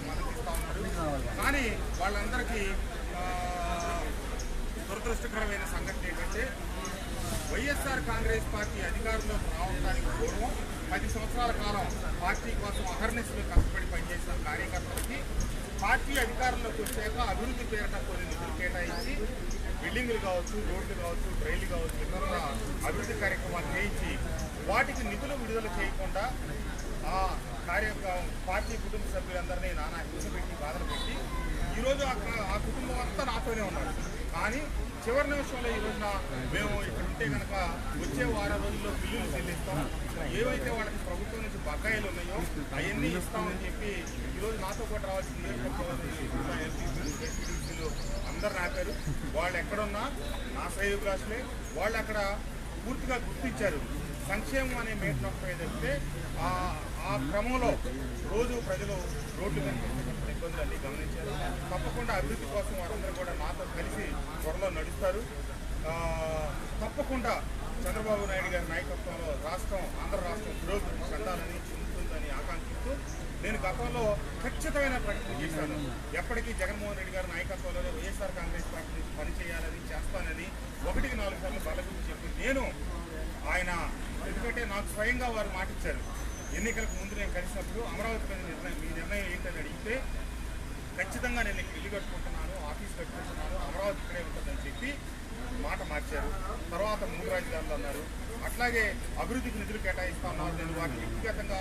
వాళ్ళకి మద్దతు ఇస్తూ ఉన్నారు. కానీ వాళ్ళందరికీ దురదృష్టకరమైన సంఘటన ఏంటంటే వైఎస్ఆర్ కాంగ్రెస్ పార్టీ అధికారంలోకి రావడానికి పూర్వం పది సంవత్సరాల కాలం పార్టీ కోసం అహర్నిస్లు కష్టపడి పనిచేసిన కార్యకర్తలకి పార్టీ అధికారంలోకి వచ్చాక అభివృద్ధి పేరిట కొన్ని నిధులు కేటాయించి బిల్డింగ్లు కావచ్చు రోడ్లు కావచ్చు రైళ్ళు కావచ్చు ఇతర అభివృద్ధి కార్యక్రమాలు చేయించి వాటికి నిధులు విడుదల చేయకుండా వారి యొక్క పార్టీ కుటుంబ సభ్యులందరినీ నానా హింస పెట్టి బాధలు పెట్టి ఈరోజు ఆ ఆ కుటుంబం అంతా నాతోనే ఉన్నారు. కానీ చివరి నిమిషంలో ఈ రోజున మేము ఇక్కడ ఉంటే కనుక వచ్చే వారం రోజుల్లో బిల్లులు చెల్లిస్తాం. ఏవైతే వాళ్ళకి ప్రభుత్వం నుంచి బకాయిలు ఉన్నాయో అవన్నీ ఇస్తామని చెప్పి ఈరోజు నాతో పాటు రావాల్సిన నియోజకవర్గంలో అందరు ఆపారు. వాళ్ళు ఎక్కడున్నా నా శ్రేయోభిలాషులే వాళ్ళు అక్కడ పూర్తిగా గుర్తించారు సంక్షేమం అనే మేట్ నొక్క ఏదైతే ఆ క్రమంలో రోజు ప్రజలు రోడ్లు కనిపించినటువంటి ఇబ్బందులు గమనించారు. తప్పకుండా అభివృద్ధి కోసం వారందరూ కూడా నాతో కలిసి త్వరలో నడుస్తారు. తప్పకుండా చంద్రబాబు నాయుడు గారి నాయకత్వంలో రాష్ట్రం ఆంధ్ర రాష్ట్రం పురోగతి చెందాలని చెందుతుందని ఆకాంక్షిస్తూ నేను గతంలో ఖచ్చితమైన ప్రకటన చేశాను. ఎప్పటికీ జగన్మోహన్ రెడ్డి గారి నాయకత్వంలోనే వైఎస్ఆర్ కాంగ్రెస్ పార్టీ నుంచి పనిచేయాలని చేస్తానని ఒకటికి నాలుగు సార్లు బలగురించి చెప్పి నేను ఆయన ఎందుకంటే నాకు స్వయంగా వారు మాటిచ్చారు. ఎన్నికలకు ముందు నేను కలిసినప్పుడు అమరావతి నిర్ణయం మీ నిర్ణయం ఏంటని అడిగితే ఖచ్చితంగా నేను ఇక్కడ ఇల్లు కట్టుకుంటున్నాను ఆఫీస్ కట్టుకుంటున్నాను అమరావతి ఇక్కడే ఉంటుందని చెప్పి మాట మార్చారు. తర్వాత మూడు రాజధానులు అన్నారు. అట్లాగే అభివృద్ధికి నిధులు కేటాయిస్తా ఉన్నారు. నేను వాటిని వ్యక్తిగతంగా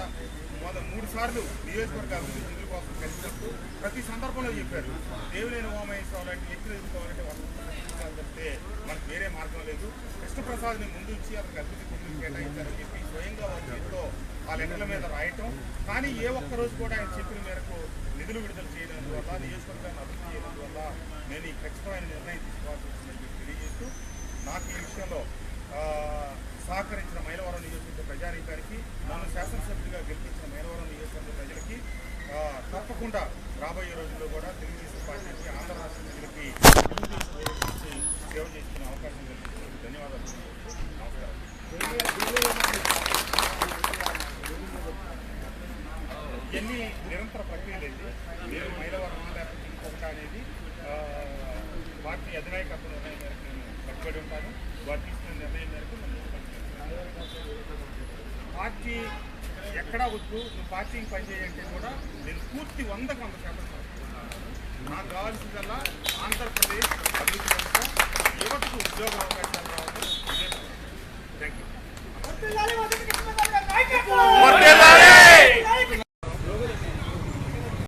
మొదటి మూడు సార్లు నియోజకవర్గ అభివృద్ధి నిధుల కోసం కలిసినప్పుడు ప్రతి సందర్భంలో చెప్పారు. దేవిలేని ఓమేశ్వరం లాంటి వ్యక్తులు ఎదుర్కోవాలంటే వాళ్ళు తప్పితే మనకు వేరే మార్గం లేదు. కృష్ణప్రసాద్ని ముందు ఇచ్చి అతనికి అభివృద్ధి నిధులు కేటాయించారని చెప్పి స్వయంగా వారి చేతిలో ఆ లెక్కల మీద రాయటం. కానీ ఏ ఒక్క రోజు కూడా ఆయన చెప్పిన మేరకు నిధులు విడుదల చేయనందువల్ల నియోజకవర్గాన్ని అభివృద్ధి చేయనందువల్ల నేను ఈ ఖచ్చితమైన నిర్ణయం తీసుకోవాల్సి వచ్చిందని చెప్పి తెలియజేస్తూ నాకు ఈ విషయంలో సహకరించిన మైలవరం నియోజకవర్గ ప్రజానీకానికి నన్ను శాసనసభ్యుడిగా గెలిపించిన మైలవరం నియోజకవర్గ ప్రజలకి తప్పకుండా రాబోయే రోజుల్లో కూడా తెలుగుదేశం పార్టీకి ఆంధ్ర రాష్ట్ర ప్రజలకి తెలుగుదేశం సేవ చేసుకునే అవకాశం కల్పించినందుకు ధన్యవాదాలు తెలియజేస్తూ నమస్కారం ఇవన్నీ నిరంతర ప్రక్రియలు అయితే నేను మైలవరం లేకపోతే అనేది పార్టీ అధినాయకత్వ నిర్ణయం మేరకు నేను కట్టుబడి ఉంటాను. వారు తీసుకున్న నిర్ణయం మేరకు పార్టీ ఎక్కడా వద్దు నువ్వు పార్టీకి పనిచేయంటే కూడా నేను పూర్తి వందకు వంద శాతం నాకు కావాల్సిందల్లా ఆంధ్రప్రదేశ్ అభివృద్ధి యువతకు ఉద్యోగ అవకాశాలు రావడం థ్యాంక్ యూ